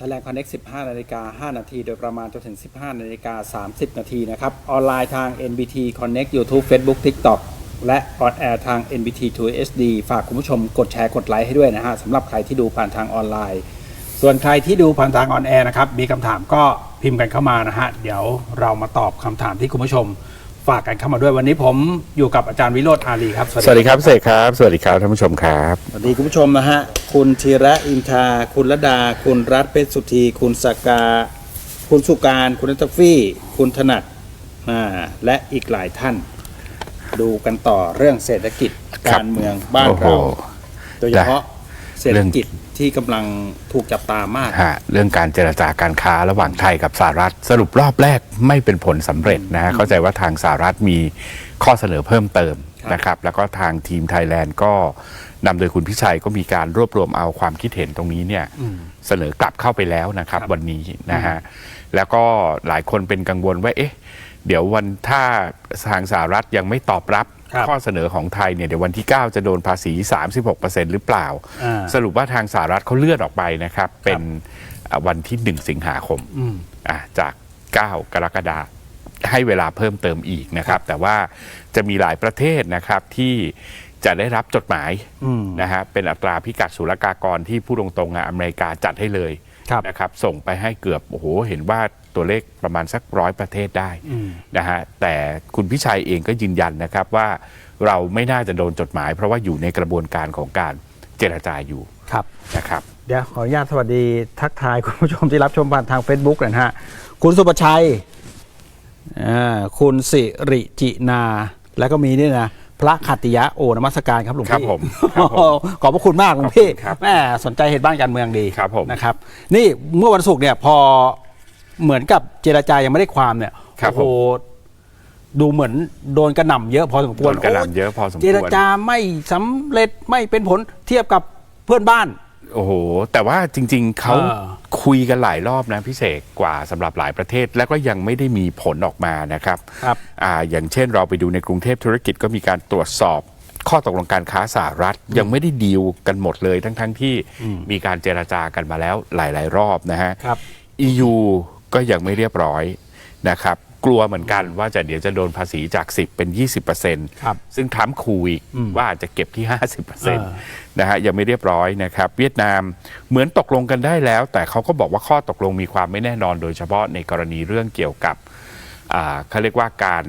Thailand Connect 15 นาฬิกา 5 นาที โดยประมาณจนถึง 15 นาฬิกา 30 นาทีนะครับ ออนไลน์ทาง NBT Connect YouTube Facebook TikTok และออนแอร์ทาง NBT 2 HD ฝากคุณผู้ชมกดแชร์กดไลค์ให้ด้วยนะฮะสำหรับใครที่ดูผ่านทางออนไลน์ ส่วนใครที่ดูผ่านทางออนแอร์นะครับ มีคำถามก็พิมพ์กันเข้ามานะฮะ เดี๋ยวเรามาตอบคำถามที่คุณผู้ชม ฝากกันเข้ามาด้วยวันนี้ผมอยู่กับอาจารย์วิโรธอาลีครับสวัสดีครับเสกครับ สวัสดีครับท่านผู้ชมครับ สวัสดีคุณผู้ชมนะฮะ คุณธีระอินทา คุณระดา คุณรัตเพชรสุธี คุณสกา คุณสุการ คุณนัทฟี่ คุณถนัดอ่าและอีกหลายท่าน ดูกันต่อเรื่องเศรษฐกิจครับการเมืองบ้านโอ้โหเราโดยเฉพาะ เศรษฐกิจที่กำลังถูกจับตามากฮะเรื่องการเจรจาการค้าระหว่างไทยกับสหรัฐ สรุปรอบแรกไม่เป็นผลสำเร็จนะฮะเข้าใจว่าทางสหรัฐมีข้อเสนอเพิ่มเติมครับนะครับ แล้วก็ทางทีมไทยแลนด์ก็นำโดยคุณพิชัยก็มีการรวบรวมเอาความคิดเห็นตรงนี้เนี่ยอืมเสนอกลับเข้าไปแล้วนะครับครับ วันนี้นะฮะแล้วก็หลายคนเป็นกังวลว่าเอ๊ะ เดี๋ยววันถ้าทางสหรัฐยังไม่ตอบรับครับ ข้อเสนอของไทยเนี่ยเดี๋ยววันที่ 9 จะโดนภาษี 36%หรือเปล่าอ่าสรุปว่าทางสหรัฐเขาเลื่อนออกไปนะครับ เป็นอะวันที่ 1 สิงหาคมอืมอะจาก 9 กรกฎาคมให้เวลาเพิ่มเติมอีกนะครับ แต่ว่าจะมีหลายประเทศนะครับที่จะได้รับจดหมายอืมนะฮะเป็นอัตราพิกัดศุลกากรที่ผู้ตรงๆอะอเมริกาจัดให้เลยครับนะครับ ส่งไปให้เกือบโอ้โหเห็นว่า ตัวเลขประมาณสักร้อยประเทศได้อืมนะฮะแต่คุณพิชัยเองก็ยืนยันนะครับว่าเราไม่น่าจะโดนจดหมาย เพราะว่าอยู่ในกระบวนการของการเจรจาอยู่ครับนะครับ เดี๋ยวขออนุญาตสวัสดีทักทายคุณผู้ชมที่รับชมผ่านทาง Facebook หนะฮะคุณสุประชัยอ่าคุณสิริจินา แล้วก็มีนี่นะพระขัตติยะโอนมัสการครับหลวงพี่ครับผมครับผมขอบพระคุณมากหลวงพี่ขอบคุณครับแม่สนใจเหตุบ้านการเมืองดีครับผมนะครับ นี่เมื่อวันศุกร์เนี่ยพอ เหมือนกับเจรจายังไม่ได้ความเนี่ยครับโอ้โหดูเหมือนโดนกระหน่ำเยอะพอสมคโดวรนกระหน่ำเยอะพอสมควร เจรจาไม่สำเร็จไม่เป็นผลเทียบกับเพื่อนบ้าน โอ้โห แต่ว่าจริงๆ เขาเออคุยกันหลายรอบนะพิเศษกว่าสำหรับหลายประเทศ แล้วก็ยังไม่ได้มีผลออกมานะครับครับอ่าอย่างเช่นเราไปดูในกรุงเทพธุรกิจก็มีการตรวจสอบข้อตกลงการค้าสหรัฐ ยังไม่ได้ดีลกันหมดเลยทั้งๆที่มีการเจรจากันมาแล้วหลาย ๆ รอบนะฮะ ครับ EU ก็ยังไม่เรียบร้อยนะครับ กลัวเหมือนกันว่าจะเดี๋ยวจะโดนภาษีจาก 10 เป็น 20%ครับซึ่งทรัมป์คูอีกอืมว่าอาจจะเก็บที่อ50%นะฮะยังไม่เรียบร้อยนะครับ เวียดนามเหมือนตกลงกันได้แล้ว แต่เขาก็บอกว่าข้อตกลงมีความไม่แน่นอน โดยเฉพาะในกรณีเรื่องเกี่ยวกับอ่าเขาเรียกว่าการ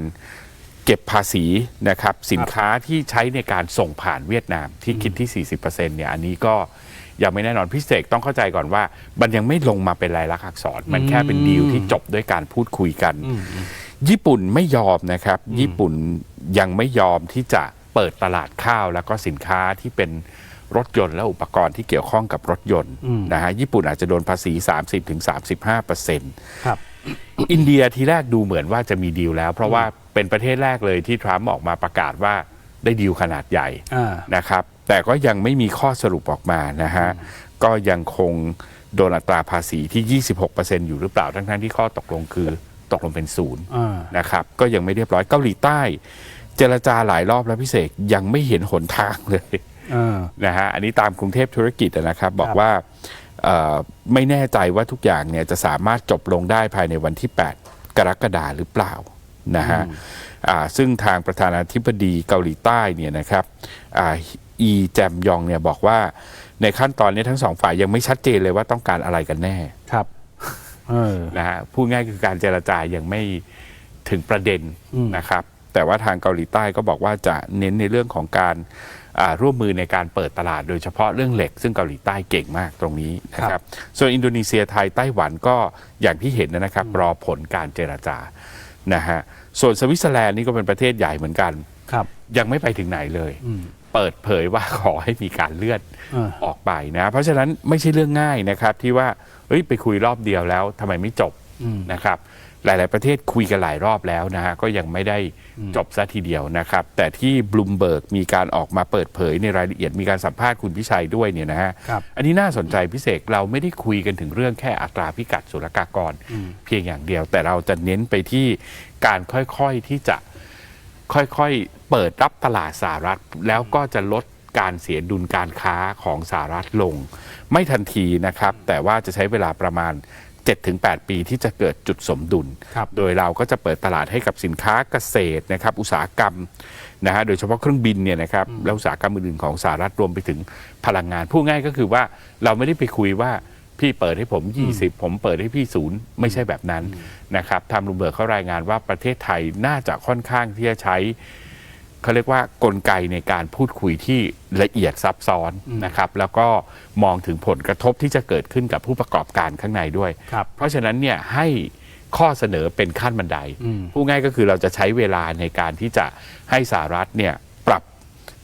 เก็บภาษีนะครับสินค้าที่ใช้ในการส่งผ่านเวียดนามที่คิดที่ 40%เนี่ยอันนี้ก็ ยังไม่แน่นอนพิเศษต้องเข้าใจก่อนว่า มันยังไม่ลงมาเป็นลายลักษณ์อักษร มันแค่เป็นดีลที่จบด้วยการพูดคุยกัน ญี่ปุ่นไม่ยอมนะครับ ญี่ปุ่นยังไม่ยอมที่จะเปิดตลาดข้าวแล้วก็สินค้าที่เป็นรถยนต์และอุปกรณ์ที่เกี่ยวข้องกับรถยนต์อืมนะฮะญี่ปุ่นอาจจะโดนภาษี 30-35เปอร์เซ็นต์ครับอินเดียทีแรกดูเหมือนว่าจะมีดีลแล้ว เพราะว่าเป็นประเทศแรกเลยที่ทรัมป์ออกมาประกาศว่าได้ดีลขนาดใหญ่อ่านะครับ แต่ก็ยังไม่มีข้อสรุปออกมานะฮะ ก็ยังคงโดนอัตราภาษีที่ 26%อยู่หรือเปล่า ทั้งๆที่ข้อตกลงคือตกลงเป็นศูนย์อ่า นะครับ ก็ยังไม่เรียบร้อยเกาหลีใต้ เจรจาหลายรอบแล้วพี่เสกยังไม่เห็นหนทางเลยอ่านะฮะ อันนี้ตามกรุงเทพธุรกิจนะครับ บอกครับว่าเอ่อไม่แน่ใจว่าทุกอย่างเนี่ยจะสามารถจบลงได้ภายในวันที่ 8 กรกฎาหรือเปล่านะฮะอ่าซึ่งทางประธานาธิบดีเกาหลีใต้เนี่ยนะครับอ่า อีแจมยองเนี่ยบอกว่าในขั้นตอนนี้ทั้งสองฝ่ายยังไม่ชัดเจนเลยว่าต้องการอะไรกันแน่ครับเออนะฮะพูดง่ายคือการเจรจายังไม่ถึงประเด็นอืมนะครับ แต่ว่าทางเกาหลีใต้ก็บอกว่าจะเน้นในเรื่องของการอ่าร่วมมือในการเปิดตลาดโดยเฉพาะเรื่องเหล็ก ซึ่งเกาหลีใต้เก่งมากตรงนี้นะคครัรับบส่วนอินโดนีเซียไทยไต้หวันก็อย่างที่เห็นนะครับ รอผลการเจรจานะฮะส่วนสวิตเซอร์แลนด์นี่ก็เป็นประเทศใหญ่เหมือนกันครับยังไม่ไปถึงไหนเลยอืม เปิดเผยว่าขอให้มีการเลื่อนอ่าออกไปนะ เพราะฉะนั้นไม่ใช่เรื่องง่ายนะครับ ที่ว่าเฮ้ยไปคุยรอบเดียวแล้วทำไมไม่จบอืมนะครับ หลาย ๆ ประเทศคุยกันหลายรอบแล้วนะฮะก็ยังไม่ได้จบซะทีเดียวนะครับ แต่ที่บลูมเบิร์กมีการออกมาเปิดเผยในรายละเอียดมีการสัมภาษณ์คุณพิชัยด้วยเนี่ยนะฮะครับอันนี้น่าสนใจพิเศษเราไม่ได้คุยกันถึงเรื่องแค่อัตราพิกัดศุลกากร เพียงอย่างเดียว แต่เราจะเน้นไปที่การค่อย ๆ ที่จะค่อย ๆ เปิดรับตลาดสหรัฐแล้วก็จะลดการเสียดุลการค้าของสหรัฐลง ไม่ทันทีนะครับ แต่ว่าจะใช้เวลาประมาณ 7-8 ปีที่จะเกิดจุดสมดุลครับโดยเราก็จะเปิดตลาดให้กับสินค้าเกษตรนะครับ อุตสาหกรรมนะฮะโดยเฉพาะเครื่องบินเนี่ยนะครับและอุตสาหกรรมอื่นๆของสหรัฐรวมไปถึงพลังงานพูดง่ายก็คือว่าเราไม่ได้ไปคุยว่าพี่เปิดให้ผม 20 ผมเปิดให้พี่ศูนย์ไม่ใช่แบบนั้นนะครับทางรูเบิร์กเขารายงานว่าประเทศไทยน่าจะค่อนข้างที่จะใช้ เขาเรียกว่ากลไกในการพูดคุยที่ละเอียดซับซ้อนนะครับแล้วก็มองถึงผลกระทบที่จะเกิดขึ้นกับผู้ประกอบการข้างในด้วยครับเพราะฉะนั้นเนี่ยให้ข้อเสนอเป็นขั้นบันไดอืมพูดง่ายก็คือเราจะใช้เวลาในการที่จะให้สหรัฐเนี่ยปรับ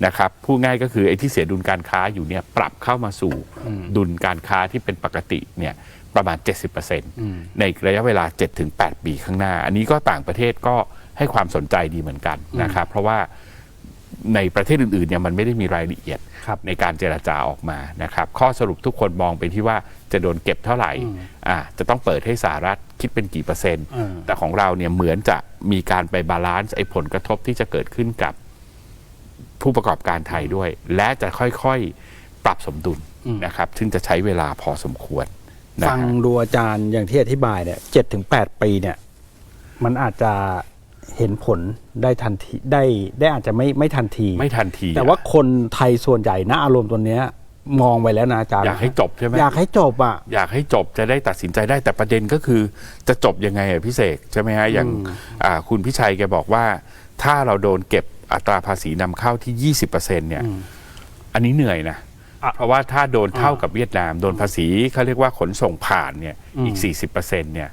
นะครับพูดง่ายก็คือไอ้ที่เสียดุลการค้าอยู่เนี่ยปรับเข้ามาสู่ดุลการค้าที่เป็นปกติเนี่ยประมาณ 70%ในระยะเวลา 7-8 ปีข้างหน้า อันนี้ก็ต่างประเทศก็ให้ความสนใจดีเหมือนกันนะครับ เพราะว่า ในประเทศอื่นๆเนี่ยมันไม่ได้มีรายละเอียดครับในการเจราจาออกมานะครับข้อสรุปทุกคนมองไปที่ว่าจะโดนเก็บเท่าไหร่อ่าจะต้องเปิดให้สหรัฐคิดเป็นกี่เปอร์เซ็นต์อืมแต่ของเราเนี่ยเหมือนจะมีการไปบาลานซ์ไอ้ผลกระทบที่จะเกิดขึ้นกับผู้ประกอบการไทยด้วย และจะค่อยๆปรับสมดุลนะครับ ซึ่งจะใช้เวลาพอสมควรนะฟังฮะดูอาจารย์อย่างที่อธิบายเนี่ยเจ็ดถึงแปดปีเนี่ย มันอาจจะ เห็นผลได้ทันทีได้ได้อาจจะไม่ไม่ทันที ไม่ทันที แต่ว่าคนไทยส่วนใหญ่นะอารมณ์ตัวเนี้ยมองไว้แล้วนะอาจารย์อยากให้จบใช่ไหมอยากให้จบอะอยากให้จบจะได้ตัดสินใจได้แต่ประเด็นก็คือจะจบยังไงอะพี่เสกใช่ไหมฮะอย่างอ่าคุณพิชัยแกบอกว่า ถ้าเราโดนเก็บอัตราภาษีนำเข้าที่ 20%เนี่ยอันนี้เหนื่อยนะอะเพราะว่าถ้าโดนเท่ากับเวียดนาม โดนภาษีเขาเรียกว่าขนส่งผ่านเนี่ยอีก 40%เนี่ย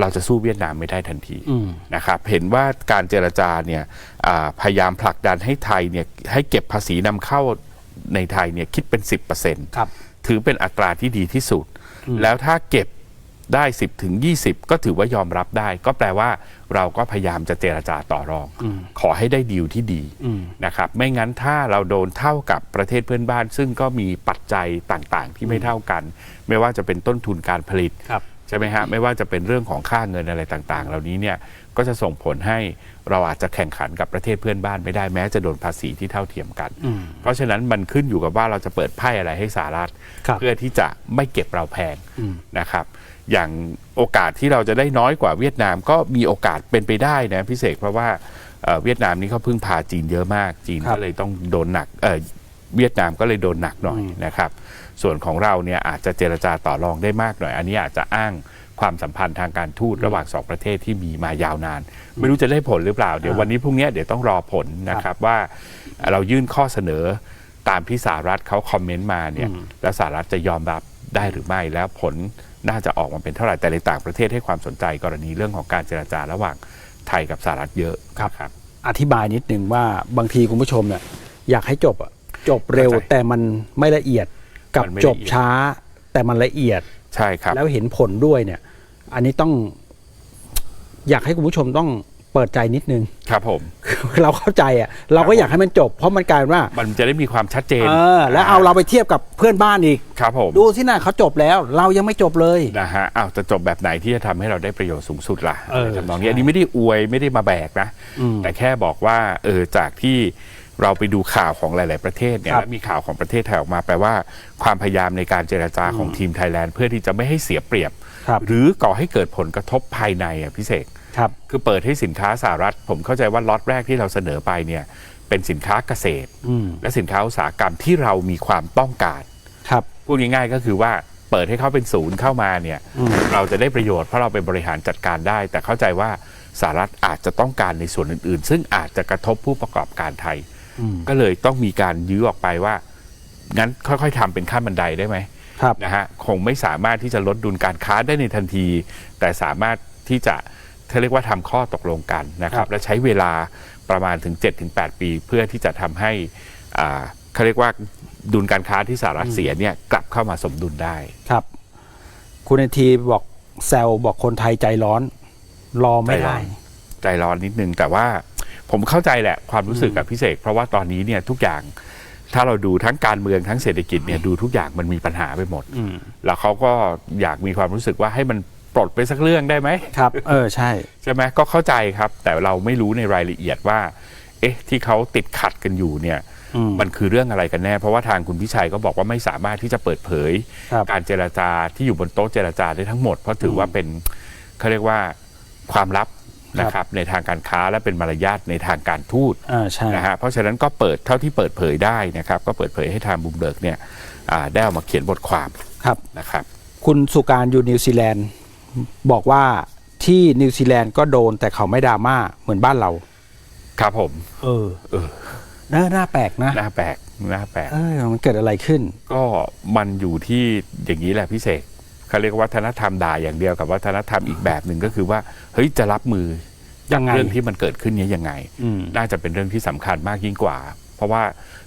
เราจะสู้เวียดนามไม่ได้ทันทีอืมนะครับเห็นว่าการเจรจาเนี่ยอ่าพยายามผลักดันให้ไทยเนี่ยให้เก็บภาษีนำเข้าในไทยเนี่ยคิดเป็น 10%ครับถือเป็นอัตราที่ดีที่สุด แล้วถ้าเก็บได้ 10ถึง20 ก็ถือว่ายอมรับได้ ก็แปลว่าเราก็พยายามจะเจรจาต่อรอง ขอให้ได้ดีลที่ดีนะครับ ไม่งั้นถ้าเราโดนเท่ากับประเทศเพื่อนบ้าน ซึ่งก็มีปัจจัยต่างๆ ที่ไม่เท่ากัน ไม่ว่าจะเป็นต้นทุนการผลิตครับ ใช่ไหมฮะไม่ว่าจะเป็นเรื่องของค่าเงินอะไรต่างๆ เหล่านี้เนี่ยก็จะส่งผลให้เราอาจจะแข่งขันกับประเทศเพื่อนบ้านไม่ได้แม้จะโดนภาษีที่เท่าเทียมกัน เพราะฉะนั้นมันขึ้นอยู่กับว่าเราจะเปิดไพ่อะไรให้สหรัฐครับเพื่อที่จะไม่เก็บเราแพงนะครับ อย่างโอกาสที่เราจะได้น้อยกว่าเวียดนามก็มีโอกาสเป็นไปได้นะพิเศษเพราะว่าเอ่อเวียดนามนี่เขาพึ่งพาจีนเยอะมาก จีนครับก็เลยต้องโดนหนักเอ่อเวียดนามก็เลยโดนหนักหน่อยนะครับ ส่วนของเราเนี่ยอาจจะเจรจาต่อรองได้มากหน่อย อันนี้อาจจะอ้างความสัมพันธ์ทางการทูตระหว่างสองประเทศที่มีมายาวนาน ไม่รู้จะได้ผลหรือเปล่า เดี๋ยววันนี้พรุ่งนี้เดี๋ยวต้องรอผลนะครับว่าเรายื่นข้อเสนอตามที่สหรัฐเขาคอมเมนต์มาเนี่ยแล้วสหรัฐจะยอมรับได้หรือไม่แล้วผลน่าจะออกมาเป็นเท่าไหร่แต่ในต่างประเทศให้ความสนใจกรณีเรื่องของการเจรจาระหว่างไทยกับสหรัฐเยอะครับครับอธิบายนิดนึงว่าบางทีคุณผู้ชมเนี่ยอยากให้จบอะจบเร็วเข้าใจแต่มันไม่ละเอียด กับมันไม่จละบเอียดช้าแต่มันละเอียดใช่ครับ แล้วเห็นผลด้วยเนี่ย อันนี้ต้อง อยากให้คุณผู้ชมต้องเปิดใจนิดนึง ครับผม เราเข้าใจอะ เราก็อยากให้มันจบ เพราะมันกลายเป็นว่า มันจะได้มีความชัดเจนเออแล้วเอาเราไปเทียบกับเพื่อนบ้านอีก ครับผม ดูที่น่ะเขาจบแล้ว เรายังไม่จบเลยนะฮะอ้าวจะจบแบบไหนที่จะทำให้เราได้ประโยชน์สูงสุดล่ะเออในทำนองนี้ใช่อันนี้ไม่ได้อวยไม่ได้มาแบกนะอืมแต่แค่บอกว่าเออจากที่ เราไปดูข่าวของหลาย ๆ ประเทศเนี่ยครับ แล้วมีข่าวของประเทศไทยออกมาแปลว่าความพยายามในการเจรจาของทีมไทยแลนด์เพื่อที่จะไม่ให้เสียเปรียบ ครับหรือก่อให้เกิดผลกระทบภายในอะพิเศษ ครับคือเปิดให้สินค้าสหรัฐ ผมเข้าใจว่าล็อตแรกที่เราเสนอไปเนี่ยเป็นสินค้าเกษตร อืมและสินค้าอุตสาหกรรมที่เรามีความต้องการ ครับ พูดง่ายๆก็คือว่าเปิดให้เขาเป็นศูนย์เข้ามาเนี่ยอืม เราจะได้ประโยชน์เพราะเราเป็นบริหารจัดการได้ แต่เข้าใจว่าสหรัฐอาจจะต้องการในส่วนอื่นๆ ซึ่งอาจจะกระทบผู้ประกอบการไทยอืม ก็เลยต้องมีการยื้อออกไปว่า งั้นค่อย ๆทำเป็นขั้นบันไดได้ไหมครับนะฮะคงไม่สามารถที่จะลดดุลการค้าได้ในทันที แต่สามารถที่จะเขาเรียกว่าทำข้อตกลงกันนะคครัรับบและใช้เวลาประมาณถึง 7-8 ปี เพื่อที่จะทำให้อ่าเขาเรียกว่าดุลการค้าที่สหรัฐเสียเนี่ยกลับเข้ามาสมดุลได้ครับ คุณไอทีบอกแซวบอกคนไทยใจร้อน รอไม่ใจร้ได้อนใจร้อนนิดนึงแต่ว่า ผมเข้าใจแหละความรู้สึกกับพิเศษ เพราะว่าตอนนี้เนี่ยทุกอย่างถ้าเราดูทั้งการเมืองทั้งเศรษฐกิจเนี่ยดูทุกอย่างมันมีปัญหาไปหมดอืมแล้วเขาก็อยากมีความรู้สึกว่าให้มันปลดไปสักเรื่องได้ไหมครับ เออใช่ ใช่ไหมก็เข้าใจครับ แต่เราไม่รู้ในรายละเอียดว่า เอ๊ะ ที่เขาติดขัดกันอยู่เนี่ยอืมมันคือเรื่องอะไรกันแน่ เพราะว่าทางคุณพิชัยก็บอกว่าไม่สามารถที่จะเปิดเผยครับการเจรจาที่อยู่บนโต๊ะเจรจาได้ทั้งหมด เพราะถือว่าเป็นเขาเรียกว่าความลับ นะครับในทางการค้าและเป็นมารยาทในทางการทูตอ่าใช่นะฮะเพราะฉะนั้นก็เปิดเท่าที่เปิดเผยได้นะครับก็เปิดเผยให้ทางบุมเบิร์กเนี่ยอ่าได้เอามาเขียนบทความครับนะครับ คุณสุการอยู่นิวซีแลนด์บอกว่าที่นิวซีแลนด์ก็โดนแต่เขาไม่ดราม่าเหมือนบ้านเรา ครับผม เออ เออน่าน่าแปลกนะน่าแปลกน่าแปลกเออมันเกิดอะไรขึ้น ก็มันอยู่ที่อย่างนี้แหละพี่เสกเขาเรียกว่าวัฒนธรรมด่าอย่างเดียวกับวัฒนธรรมอีกแบบหนึ่งก็คือว่า เฮ้ยจะรับมือ ยังไง เรื่องที่มันเกิดขึ้นเนี้ยังไงอืมน่าจะเป็นเรื่องที่สำคัญมากยิ่งกว่า เพราะว่า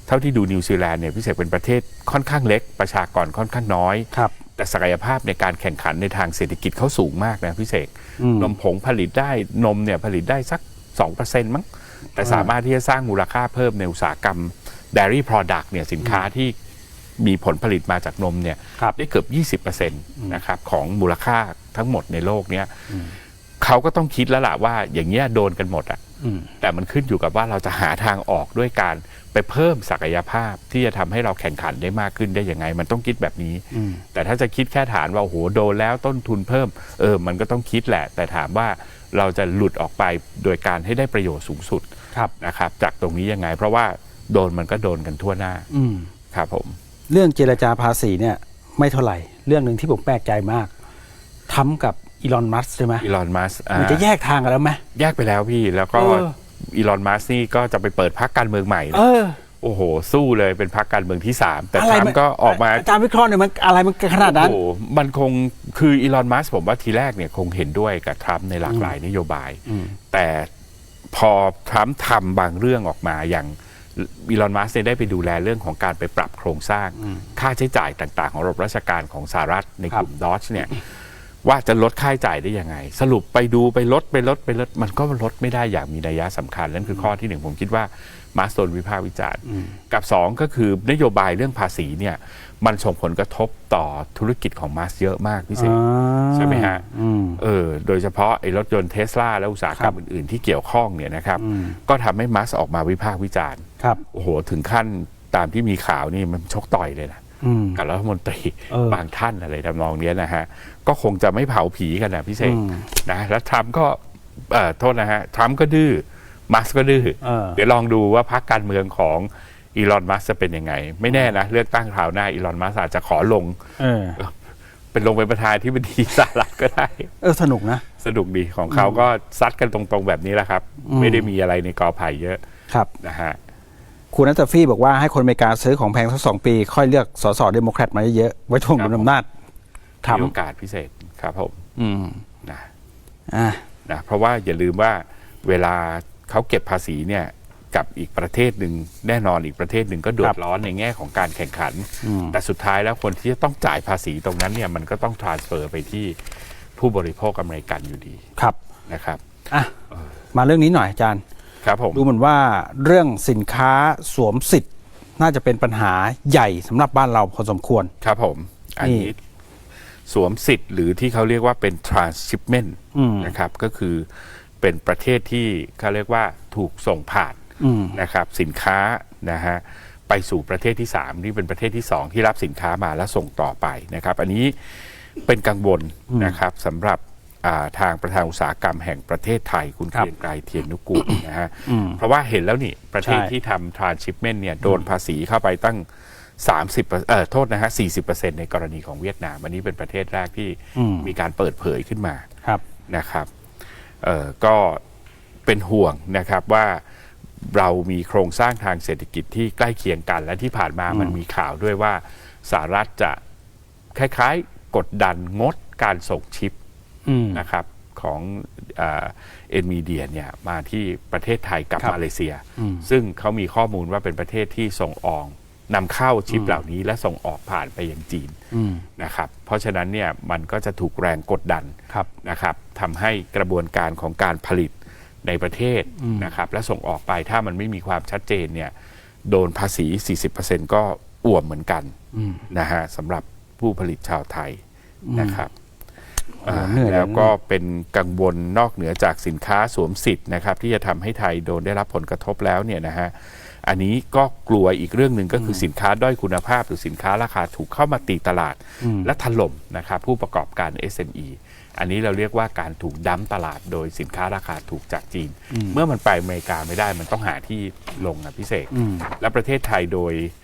เท่าที่ดูนิวซีแลนด์เนี่ยพี่เสกเป็นประเทศค่อนข้างเล็ก ประชากรค่อนข้างน้อยครับแต่ศักยภาพในการแข่งขันในทางเศรษฐกิจเขาสูงมากนะพี่เสกอืมนมผงผลิตได้นมเนี่ยผลิตได้สัก 2%มั้งแต่สามารถที่จะสร้างมูลค่าเพิ่มในอุตสาหกรรม dairy product เนี่ยสินค้าที่มีผลผลิตมาจากนมเนี่ยครับได้เกือบ 20%นะครับของมูลค่าทั้งหมดในโลกเนี้ย เขาก็ต้องคิดแล้วล่ะว่า อย่างเงี้ยโดนกันหมดอะอืมแต่มันขึ้นอยู่กับว่าเราจะหาทางออกด้วยการไปเพิ่มศักยภาพที่จะทำให้เราแข่งขันได้มากขึ้นได้ยังไง มันต้องคิดแบบนี้อืมแต่ถ้าจะคิดแค่ฐานว่าโอ้โหโดนแล้วต้นทุนเพิ่ม เออ มันก็ต้องคิดแหละ แต่ถามว่าเราจะหลุดออกไปโดยการให้ได้ประโยชน์สูงสุดครับนะครับ จากตรงนี้ยังไง เพราะว่าโดนมันก็โดนกันทั่วหน้าอืมครับผม เรื่องเจรจาภาษีเนี่ย ไม่เท่าไหร่ เรื่องหนึ่งที่ผมแปลกใจมากทำกับ อีลอนมัสใช่ไหมอีลอนมัสมันจะแยกทางกันแล้วไหมแยกไปแล้วพี่แล้วก็เอออีลอนมัสนี่ก็จะไปเปิดพักการเมืองใหม่นะเออโอ้โห สู้เลยเป็นพักการเมืองที่สามแต่อะไรทรัมมันป์ก็ออกมาอาจารย์วิเคราะห์เนี่ยมันอะไรมันขนาดนั้นโอ้โหมันคงคืออีลอนมัสผมว่าทีแรกเนี่ยคงเห็นด้วยกับทรัมป์ในหลากหลายนโยบายอืมแต่พอทรัมป์ทำบางเรื่องออกมาอย่างอีลอนมัสเนี่ยได้ไปดูแลเรื่องของการไปปรับโครงสร้าง ค่าใช้จ่ายต่าง ๆ ของระบบราชการของสหรัฐในกลุ่มดอชเนี่ย ว่าจะลดค่าใช้จ่ายได้ยังไง สรุปไปดูไปลดไปลดไปลดมันก็ลดไม่ได้อย่างมีนัยยะสำคัญนั่นคือข้อที่หนึ่งผมคิดว่ามาสโตนวิพากษ์วิจารณ์ กับสองก็คือนโยบายเรื่องภาษีเนี่ยมันส่งผลกระทบต่อธุรกิจของมาสเยอะมากพี่เศษใช่ไหมฮะอืมเออโดยเฉพาะไอ้รถยนต์เทสลาและอุตสาหกรรมครับอื่น ๆ ที่เกี่ยวข้องเนี่ยนะครับอืมก็ทำให้มัสออกมาวิพากษ์วิจารณ์ครับโอ้โหถึงขั้นตามที่มีข่าวนี่มันชกต่อยเลยนะอืม กับรัฐมนตรีเออบางท่านอะไรทำนองเนี้ยนะฮะ ก็คงจะไม่เผาผีกันนะพี่เสกอืมนะแล้วทรัมป์ก็เอ่อโทษนะฮะทรัมป์ก็ดื้อมัสก็ดื้อเออเดี๋ยวลองดูว่าพรรคการเมืองของอีลอนมัสจะเป็นยังไง ไม่แน่นะ เลือกตั้งคราวหน้าอีลอนมัสอาจจะขอลงเออเป็นลงเป็นประธานที่บดีสหรัฐก็ได้ เออสนุกนะ สนุกดีของเขาก็ซัดกันตรงๆแบบนี้แหละครับอืมไม่ได้มีอะไรในกอไผ่เยอะครับนะฮะ คุณนัทฟี่บอกว่าให้คนอเมริกาซื้อของแพงสักสองปี ค่อยเลือกสสเดโมแครตมาเยอะๆไว้ทวงครับดุลอำนาจทมีโอกาสพิเศษครับผมำอืมนะอะนะเพราะว่าอย่าลืมว่าเวลาเขาเก็บภาษีเนี่ยกับอีกประเทศหนึ่งแน่นอนอีกประเทศหนึ่งก็เดือครัดบร้อนในแง่ของการแข่งขันอืมแต่สุดท้ายแล้วคนที่จะต้องจ่ายภาษีตรงนั้นเนี่ยมันก็ต้อง transfer ไปที่ผู้บริโภคอเมริกันอยู่ดีครับนะครับอะมาเรื่องนี้หน่อยอาจารย์ ครับผมดูเหมือนว่าเรื่องสินค้าสวมสิทธิ์ น่าจะเป็นปัญหาใหญ่สำหรับบ้านเราพอสมควร ครับผม อันนี่นี้สวมสิทธิ์หรือที่เขาเรียกว่าเป็น transshipment อืมนะครับ ก็คือเป็นประเทศที่เขาเรียกว่าถูกส่งผ่านอืมนะครับ สินค้านะฮะไปสู่ประเทศที่ 3 นี่เป็นประเทศที่ 2 ที่รับสินค้ามาแล้วส่งต่อไปนะครับ อันนี้เป็นกังวลนะครับสำหรับอ่า ทางประธานอุตสาหกรรมแห่งประเทศไทยคุณครัเกบรียงไกรเทียนนุกูลนะฮะอืมเพราะว่าเห็นแล้วนี่ประเทศใช่ที่ทำ transshipment เนี่ยโดนภาษีเข้าไปตั้ง 30เอ่อโทษนะฮะ40%ในกรณีของเวียดนาม อันนี้เป็นประเทศแรกที่อืมมีการเปิดเผยขึ้นมาครับนะครับเอ่อก็เป็นห่วงนะครับว่าเรามีโครงสร้างทางเศรษฐกิจที่ใกล้เคียงกัน และที่ผ่านมามันมีข่าวด้วยว่าสหรัฐจะคล้ายๆ กดดันงดการส่งชิป อืม นะครับของเอ็นมีเดียเนี่ยมาที่ประเทศไทยกับครับมาเลเซีย อืม ซึ่งเขามีข้อมูลว่าเป็นประเทศที่ส่งออกนำเข้าชิปเหล่านี้และส่งออกผ่านไปยังจีนอืมนะครับเพราะฉะนั้นเนี่ยมันก็จะถูกแรงกดดัน ครับ นะครับทำให้กระบวนการของการผลิตในประเทศนะครับและส่งออกไปถ้ามันไม่มีความชัดเจนเนี่ยโดนภาษี 40%ก็อ่วมเหมือนกันนะฮะสำหรับผู้ผลิตชาวไทยนะครับโอ้โห เหนื่อยเลยแล้วก็เป็นกังวลนอกเหนือจากสินค้าสวมสิทธิ์นะครับ ที่จะทำให้ไทยโดนได้รับผลกระทบแล้วเนี่ยนะฮะอันนี้ก็กลัวอีกเรื่องหนึ่งก็คือสินค้าด้อยคุณภาพ หรือสินค้าราคาถูกเข้ามาตีตลาด และถล่มนะครับผู้ประกอบการ SME อันนี้เราเรียกว่าการถูกดั้มตลาดโดยสินค้าราคาถูกจากจีน เมื่อมันไปอเมริกาไม่ได้มันต้องหาที่ลงนะพิเศษ และประเทศไทยโดยอ่า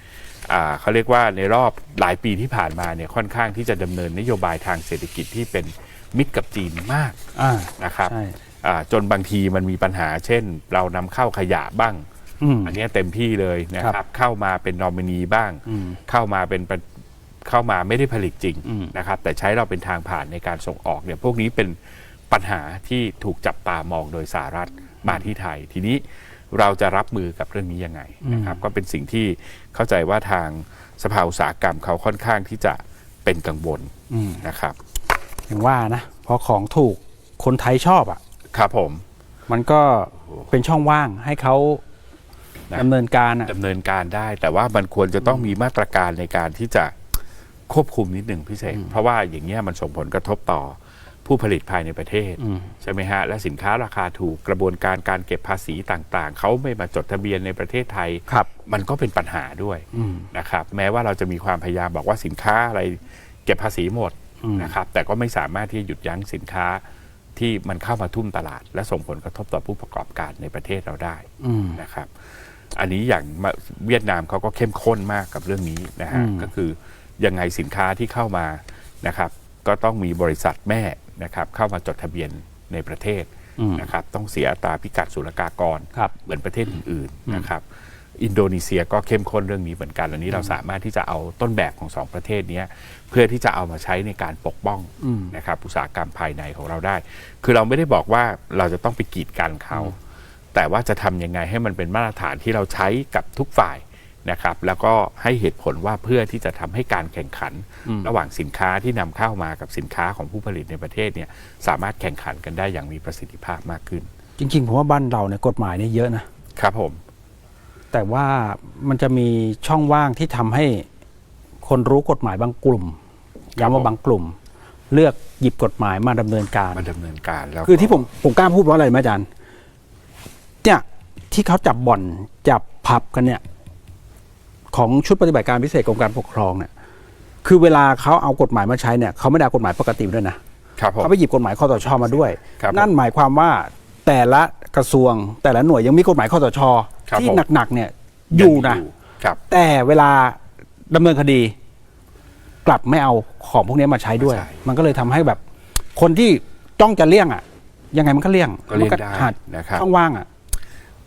เขาเรียกว่าในรอบหลายปีที่ผ่านมาเนี่ยค่อนข้างที่จะดำเนินนโยบายทางเศรษฐกิจที่เป็นมิตรกับจีนมากอ่านะครับใช่อ่าจนบางทีมันมีปัญหา เช่น เรานำเข้าขยะบ้างอืมอันเนี้ยเต็มที่เลยนะคครัรับบเข้ามาเป็นนอมินีบ้างอืมเข้ามาเป็นประเข้ามาไม่ได้ผลิตจริงอืมนะครับ แต่ใช้เราเป็นทางผ่านในการส่งออกเนี่ยพวกนี้เป็นปัญหาที่ถูกจับตามองโดยสหรัฐมาที่ไทย ทีนี้ เราจะรับมือกับเรื่องนี้ยังไงนะครับก็เป็นสิ่งที่เข้าใจว่าทางสภาอุตสาหกรรมเขาค่อนข้างที่จะเป็นกังวลอืมนะครับอย่างว่านะพอของถูกคนไทยชอบอะครับผม มันก็เป็นช่องว่างให้เขานะดำเนินการอะดำเนินการได้ แต่ว่ามันควรจะต้องมีมาตรการในการที่จะควบคุมนิดหนึ่งพิเศษ เพราะว่าอย่างเงี้ยมันส่งผลกระทบต่อ ผู้ผลิตภายในประเทศอืมใช่ไหมฮะ และสินค้าราคาถูกกระบวนการการเก็บภาษีต่างๆ เขาไม่มาจดทะเบียนในประเทศไทยครับมันก็เป็นปัญหาด้วยอืมนะครับแม้ว่าเราจะมีความพยายามบอกว่าสินค้าอะไรเก็บภาษีหมดอืมนะครับแต่ก็ไม่สามารถที่จะหยุดยั้งสินค้าที่มันเข้ามาทุ่มตลาด และส่งผลกระทบต่อผู้ประกอบการในประเทศเราได้อืมนะครับ อันนี้อย่างมาเวียดนามเขาก็เข้มข้นมากกับเรื่องนี้นะฮะอืมก็คือยังไงสินค้าที่เข้ามานะครับ ก็ต้องมีบริษัทแม่ นะครับเข้ามาจดทะเบียนในประเทศอืมนะครับต้องเสียอัตราพิกัดศุลกากรครับเหมือนประเทศอื่นๆนะครับอินโดนีเซียก็เข้มข้นเรื่องนี้เหมือนกันอันนี้เราสามารถที่จะเอาต้นแบบของสองประเทศเนี้ยเพื่อที่จะเอามาใช้ในการปกป้องอืมนะครับอุตสาหกรรมภายในของเราได้ คือเราไม่ได้บอกว่าเราจะต้องไปกีดกันเขา แต่ว่าจะทำยังไงให้มันเป็นมาตรฐานที่เราใช้กับทุกฝ่าย นะครับ แล้วก็ให้เหตุผลว่าเพื่อที่จะทำให้การแข่งขัน ระหว่างสินค้าที่นำเข้ามากับสินค้าของผู้ผลิตในประเทศเนี่ยสามารถแข่งขันกันได้อย่างมีประสิทธิภาพมากขึ้น จริง ๆ ผมว่าบ้านเราเนี่ยกฎหมายเนี่ยเยอะนะครับผม แต่ว่ามันจะมีช่องว่างที่ทำให้คนรู้กฎหมายบางกลุ่มย้ำว่าบางกลุ่ม เลือกหยิบกฎหมายมาดำเนินการมาดำเนินการแล้วคือที่ผมผมกล้าพูดว่าอะไรไหมอาจารย์เนี่ยที่เขาจับบ่อนจับผับกันเนี่ย ของชุดปฏิบัติการพิเศษกรมการปกครองเนี่ยคือเวลาเขาเอากฎหมายมาใช้เนี่ยเขาไม่ได้เอากฎหมายปกติมาด้วยนะครับผมเขาไปหยิบกฎหมายข้อตชมาด้วยครับผมนั่นหมายความว่าแต่ละกระทรวง แต่ละหน่วยยังมีกฎหมายข้อตชครับที่ผมหนักๆเนี่ยอยู่นะครับแต่เวลาดำเนินคดี กลับไม่เอาของพวกนี้มาใช้ด้วยใช่มันก็เลยทำให้แบบ คนที่จ้องจะเลี่ยงอะ ยังไงมันก็เลี่ยงก็เลี่ยงมันได้หานะครับช่องว่างอะ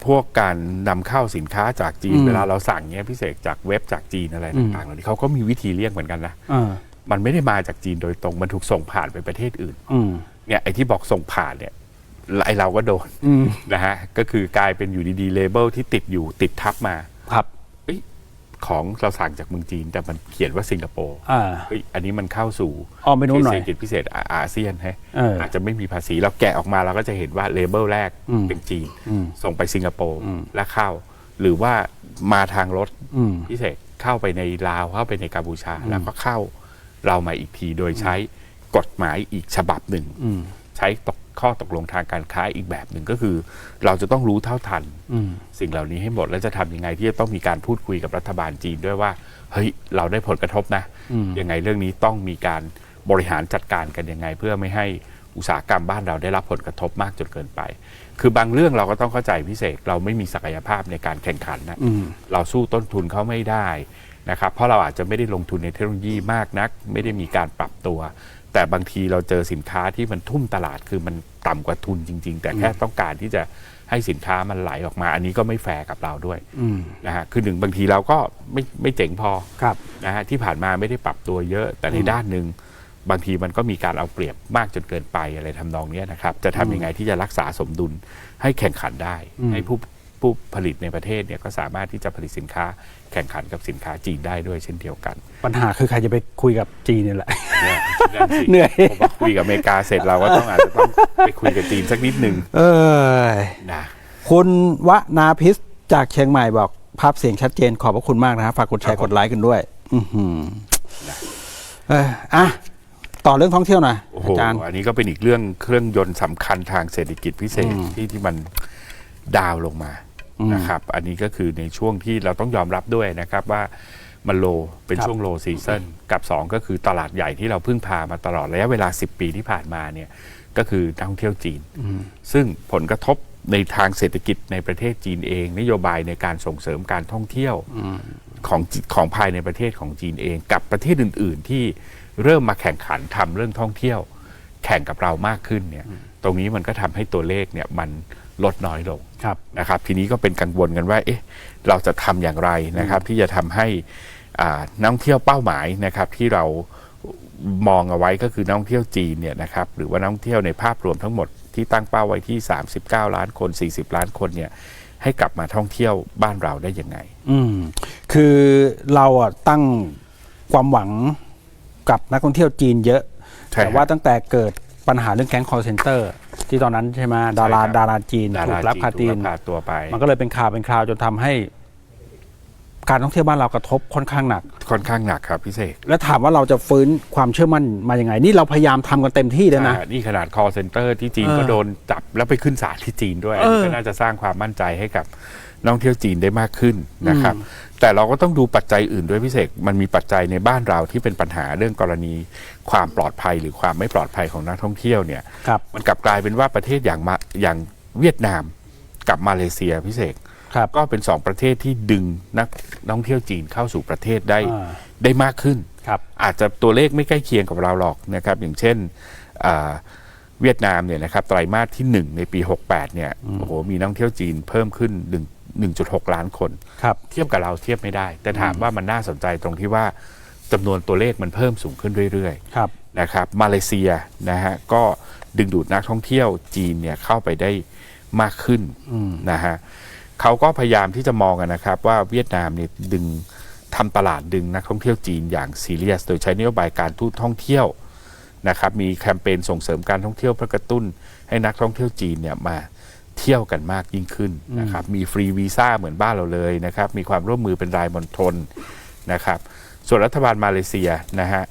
พวกการนำเข้าสินค้าจากจีนอืมเวลาเราสั่งเนี้ยพิเศษจากเว็บจากจีนอะไรอืมต่างๆเหล่านี้เขาก็มีวิธีเลี่ยงเหมือนกันนะเออมันไม่ได้มาจากจีนโดยตรงมันถูกส่งผ่านไปประเทศอื่นอืมเนี่ยไอ้ที่บอกส่งผ่านเนี่ยไอเราก็โดนอืมนะฮะก็คือกลายเป็นอยู่ดีๆเลเบลที่ติดอยู่ติดทับมาครับเอ้ย ของเราสั่งจากเมืองจีน แต่มันเขียนว่าสิงคโปร์อ่า เฮ้ยอันนี้มันเข้าสู่อ้อมไปนู้นหน่อยเศรษฐกิจพิเศษอาอาเซียนฮะเออออาจจะไม่มีภาษีเราแกะออกมาเราก็จะเห็นว่าเลเบลแรกอืมเป็นจีน อืมส่งไปสิงคโปร์อืม และเข้า หรือว่ามาทางรถอืม พิเศษเข้าไปในลาวเข้าไปในกัมพูชา แล้วก็เข้าเรามาอีกทีโดยใช้กฎหมายอีกฉบับหนึ่ง อืม ใช้ตก ข้อตกลงทางการค้าอีกแบบหนึ่งก็คือ เราจะต้องรู้เท่าทันอืมสิ่งเหล่านี้ให้หมด แล้วจะทำยังไงที่จะต้องมีการพูดคุยกับรัฐบาลจีนด้วยว่าเฮ้ยเราได้ผลกระทบนะอืมยังไงเรื่องนี้ต้องมีการบริหารจัดการกันยังไง เพื่อไม่ให้อุตสาหกรรมบ้านเราได้รับผลกระทบมากจนเกินไป คือบางเรื่องเราก็ต้องเข้าใจพิเศษเราไม่มีศักยภาพในการแข่งขันนะอืมเราสู้ต้นทุนเขาไม่ได้นะครับเพราะเราอาจจะไม่ได้ลงทุนในเทคโนโลยีมากนัก ไม่ได้มีการปรับตัว แต่บางทีเราเจอสินค้าที่มันทุ่มตลาดคือมัน ต่ำกว่าทุนจริง ๆ แต่แค่ต้องการที่จะให้สินค้ามันไหลออกมา อันนี้ก็ไม่แฟร์กับเราด้วยอืมนะฮะคือหนึ่งบางทีเราก็ไม่ไม่เจ๋งพอครับนะฮะที่ผ่านมาไม่ได้ปรับตัวเยอะ แต่ในด้านหนึ่งบางทีมันก็มีการเอาเปรียบมากจนเกินไปอะไรทำนองเนี้ยนะครับ จะทำยังไงที่จะรักษาสมดุลให้แข่งขันได้อืมให้ผู้ ผู้ผลิตในประเทศเนี่ยก็สามารถที่จะผลิตสินค้าแข่งขันกับสินค้าจีนได้ด้วยเช่นเดียวกัน ปัญหาคือใครจะไปคุยกับจีนเนี่ยแหละเนี่ยนั่นสิเหนื่อยผมว่าคุยกับอเมริกาเสร็จเราก็ต้องอาจจะต้องไปคุยกับจีนสักนิดหนึ่งเออนะคุณวนาพิษจากเชียงใหม่บอกภาพเสียงชัดเจนขอบพระคุณมากนะครับฝากกดแชร์กดไลค์กันด้วย อือหือเอออะต่อเรื่องท่องเที่ยวหน่อยโอ้โหอาจารย์อันนี้ก็เป็นอีกเรื่องเครื่องยนต์สำคัญทางเศรษฐกิจพิเศษอืมที่ที่มันดาวน์ลงมา นะครับ อันนี้ก็คือในช่วงที่เราต้องยอมรับด้วยนะครับว่ามันโลเป็นครับช่วงโลซีซั o นกับ 2 ก็คือตลาดใหญ่ที่เราพึ่งพามาตลอดระยะเวลา 10 ปีที่ผ่านมาเนี่ยก็คือนักท่องเที่ยวจีน ซึ่งผลกระทบในทางเศรษฐกิจในประเทศจีนเอง นโยบายในการส่งเสริมการท่องเที่ยวของจีของภายในประเทศของจีนเอง กับประเทศอื่น ๆ ที่เริ่มมาแข่งขันทำเรื่องท่องเที่ยว แข่งกับเรามากขึ้นเนี่ยตรงนี้มันก็ทำให้ตัวเลขเนี่ยมัน ลดน้อยลงครับนะครับทีนี้ก็เป็นกังวลกันว่าเอ๊ะเราจะทำอย่างไรนะครับ ที่จะทำให้อ่านักท่องเที่ยวเป้าหมายนะครับที่เรามองเอาไว้ก็คือนักท่องเที่ยวจีนเนี่ยนะครับหรือว่านักท่องเที่ยวในภาพรวมทั้งหมดที่ตั้งเป้าไว้ที่ 39 ล้านคน 40 ล้านคนเนี่ยให้กลับมาท่องเที่ยวบ้านเราได้ยังไง อืมคือเราอะตั้งความหวังกับนักท่องเที่ยวจีนเยอะใช่แต่ว่าฮะตั้งแต่เกิดปัญหาเรื่องแก๊ง call center ที่ตอนนั้นใช่ไหมดาราใช่ครับ ดาราจีนดาถูรากรับจีนคาถูตีกนลักพาตัวไปมันก็เลยเป็นข่าวเป็นคราวจนทำให้ การท่องเที่ยวบ้านเรากระทบค่อนข้างหนัก ค่อนข้างหนักครับพี่เสกแล้วถามว่าเราจะฟื้นความเชื่อมั่นมาอย่างไง นี่เราพยายามทำกันเต็มที่แล้วนะ อ่านี่ขนาด call center ที่จีนเออก็โดนจับแล้วไปขึ้นศาลที่จีนด้วยอันนี้เออ ก็น่าจะสร้างความมั่นใจให้กับ นักท่องเที่ยวจีนได้มากขึ้นนะครับ แต่เราก็ต้องดูปัจจัยอื่นด้วยพี่เสกมันมีปัจจัยในบ้านเราที่เป็นปัญหาเรื่องกรณีความปลอดภัยหรือความไม่ปลอดภัยของนักท่องเที่ยวเนี่ยครับมันกลับกลายเป็นว่าประเทศอย่างมาอย่างเวียดนามกับมาเลเซียพี่เสกครับก็เป็นสองประเทศที่ดึงนักท่องเที่ยวจีนเข้าสู่ประเทศได้อ่าได้มากขึ้นครับอาจจะตัวเลขไม่ใกล้เคียงกับเราหรอกนะครับ อย่างเช่นอ่าเวียดนามเนี่ยนะครับไตรมาสที่ 1 ในปี 68เนี่ยโอ้โหมีนักท่องเที่ยวจีนเพิ่มขึ้น1 1.6 ล้านคนครับเทียบกับเราเทียบไม่ได้ แต่ถามว่ามันน่าสนใจตรงที่ว่าจำนวนตัวเลขมันเพิ่มสูงขึ้นเรื่อยครับๆนะครับมาเลเซียนะฮะก็ดึงดูดนักท่องเที่ยวจีนเนี่ยเข้าไปได้มากขึ้นนะฮะเขาก็พยายามที่จะมองกันนะครับ ว่าเวียดนามเนี่ยดึงทำตลาดดึงนักท่องเที่ยวจีนอย่างซีเรียส โดยใช้นโยบายการทูตท่องเที่ยวนะครับมีแคมเปญส่งเสริมการท่องเที่ยวเพื่อกระตุ้น ให้นักท่องเที่ยวจีนเนี่ยมา เที่ยวกันมากยิ่งขึ้นนะครับมีฟรีวีซ่าเหมือนบ้านเราเลยนะครับมีความร่วมมือเป็นรายมณฑลนะครับส่วนรัฐบาลมาเลเซียนะฮะ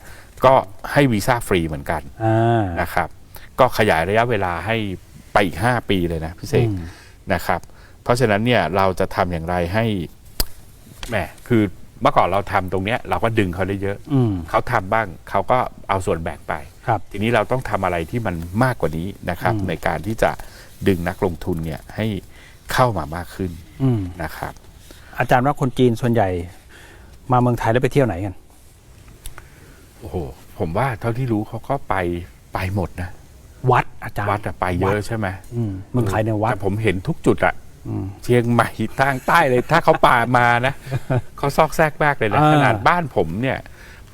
ก็ให้วีซ่าฟรีเหมือนกันอ่านะครับก็ขยายระยะเวลาให้ไปอีก 5 ปีเลยนะพี่เสกนะครับเพราะฉะนั้นเนี่ยเราจะทำอย่างไรให้แหมคือเมื่อก่อนเราทำตรงเนี้ยเราก็ดึงเขาได้เยอะอืมเขาทำบ้างเขาก็เอาส่วนแบ่งไปครับทีนี้เราต้องทำอะไรที่มันมากกว่านี้นะครับ ในการที่จะ ดึงนักลงทุนเนี่ยให้เข้ามามากขึ้นอืมนะครับ อาจารย์ว่าคนจีนส่วนใหญ่ มาเมืองไทยแล้วไปเที่ยวไหนกัน โอ้โหผมว่าเท่าที่รู้เขาก็ไปไปหมดนะวัดอาจารย์วัดอะไปเยอะใช่ไหมอืมเมืองไทยเนี่ยวัดแต่ผมเห็นทุกจุดอะอืม เชียงใหม่ทางใต้เลย ถ้าเขาป่ามานะเขาซอกแซกมากเลยนะอ่าขนาดบ้านผมเนี่ย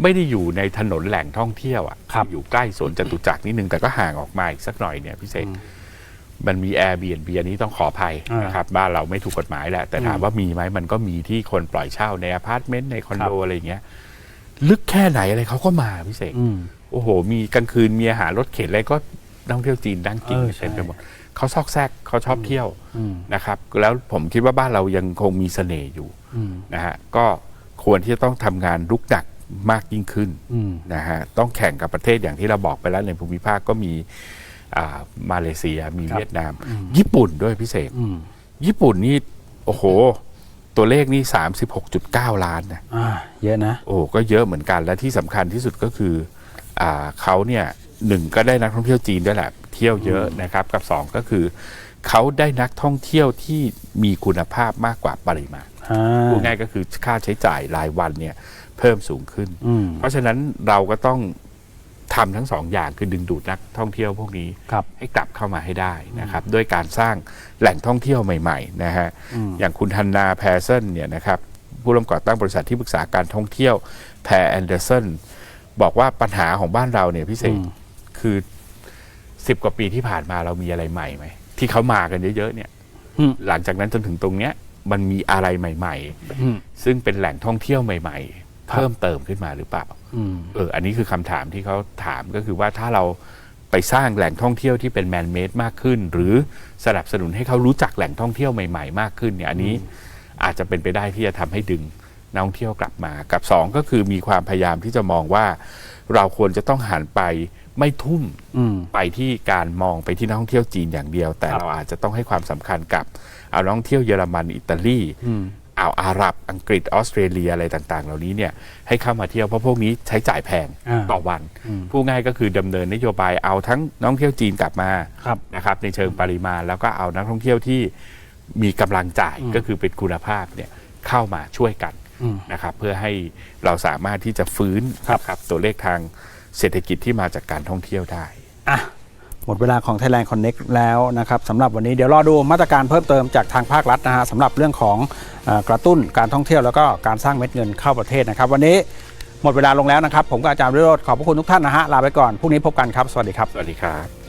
ไม่ได้อยู่ในถนนแหล่งท่องเที่ยวอะครับ อยู่ใกล้สวนจตุจักรนิดนึงแต่ก็ห่างออกมาอีกสักหน่อยเนี่ยพี่เศษ มันมี Airbnb อันนี้ต้องขออภัยอ่านนะครับบ้านเราไม่ถูกกฎหมายแหละ แต่ถามว่ามีไหมมันก็มีที่คนปล่อยเช่าในอพาร์ตเมนต์ในคอนโดครับอะไรอย่างเงี้ยลึกแค่ไหนอะไรเขาก็มาพี่เสกอืมโอ้โห มีกลางคืนมีอาหารรถเข็นอะไรก็นักท่องเที่ยวจีนนั่งกินเออเต็มไปใช่หมดเขาซอกแซกเขาชอบเที่ยวอืมนะครับ แล้วผมคิดว่าบ้านเรายังคงมีเสน่ห์อยู่อืมนะฮะก็ควรที่จะต้องทำงานลุกหนักมากยิ่งขึ้นอืมนะฮะต้องแข่งกับประเทศอย่างที่เราบอกไปแล้วในภูมิภาคก็มีอ่า มาเลเซียมีครับเวียดนาม ญี่ปุ่นด้วยพิเศษอืมญี่ปุ่นนี่โอ้โห ตัวเลขนี่36.9 ล้านนะอ่าเยอะนะ โอ้ก็เยอะเหมือนกัน และที่สำคัญที่สุดก็คืออ่าเขาเนี่ยหนึ่งก็ได้นักท่องเที่ยวจีนด้วยแหละ เที่ยวเยอะนะครับ กับสองก็คือเขาได้นักท่องเที่ยวที่มีคุณภาพมากกว่าปริมาณอ่าพูดง่ายก็คือค่าใช้จ่ายรายวันเนี่ยเพิ่มสูงขึ้นอืมเพราะฉะนั้นเราก็ต้อง ทำทั้งสองอย่างคือดึงดูดนักท่องเที่ยวพวกนี้ครับให้กลับเข้ามาให้ได้นะครับด้วยการสร้างแหล่งท่องเที่ยวใหม่ๆนะฮะอย่างคุณฮันนาแพรเซนเนี่ยนะครับผู้ร่วมก่อตั้งบริษัทที่ปรึกษาการท่องเที่ยวแพรแอนเดอร์สันบอกว่าปัญหาของบ้านเราเนี่ยพี่เศษอืมคือสิบกว่าปีที่ผ่านมาเรามีอะไรใหม่ไหมที่เขามากันเยอะๆเนี่ยอืมหลังจากนั้นจนถึงตรงเนี้ยมันมีอะไรใหม่อืมๆซึ่งเป็นแหล่งท่องเที่ยวใหม่ ๆ เพิ่มเติมขึ้นมาหรือเปล่าอืมเออ อันนี้คือคำถามที่เขาถามก็คือว่าถ้าเราไปสร้างแหล่งท่องเที่ยวที่เป็นแมนเมดมากขึ้น หรือสนับสนุนให้เขารู้จักแหล่งท่องเที่ยวใหม่ๆ มากขึ้นเนี่ยอันนี้อาจจะเป็นไปได้ที่จะทำให้ดึงนักท่องเที่ยวกลับมา กับสองก็คือมีความพยายามที่จะมองว่าเราควรจะต้องหันไปไม่ทุ่มอืมไปที่การมองไปที่นักท่องเที่ยวจีนอย่างเดียว แต่ครับเราอาจจะต้องให้ความสำคัญกับเอานักท่องเที่ยวเยอรมันอิตาลี อืมอ่าวอาหรับอังกฤษออสเตรเลียอะไรต่างๆ เหล่านี้เนี่ยให้เข้ามาเที่ยวเพราะพวกนี้ใช้จ่ายแพงอ่าต่อวันผู้ง่ายก็คือดำเนินนโยบายเอาทั้งนักท่องเที่ยวจีนกลับมาครับนะครับในเชิงปริมาณ แล้วก็เอานักท่องเที่ยวที่มีกำลังจ่ายก็คือเป็นคุณภาพเนี่ยเข้ามาช่วยกันอืมนะครับเพื่อให้เราสามารถที่จะฟื้นครับนะครับตัวเลขทางเศรษฐกิจที่มาจากการท่องเที่ยวได้อะ หมดเวลาของ Thailand Connect แล้วนะครับสำหรับวันนี้เดี๋ยวรอดูมาตรการเพิ่มเติมจากทางภาครัฐนะฮะสำหรับเรื่องของอกระตุ้นการท่องเที่ยวแล้วก็การสร้างเม็ดเงินเข้าประเทศนะครับ วันนี้หมดเวลาลงแล้วนะครับ ผมกับอาจารย์วิโรธขอบพระคุณทุกท่านนะฮะลาไปก่อนพรุ่งนี้พบกันครับ สวัสดีครับ สวัสดีครับ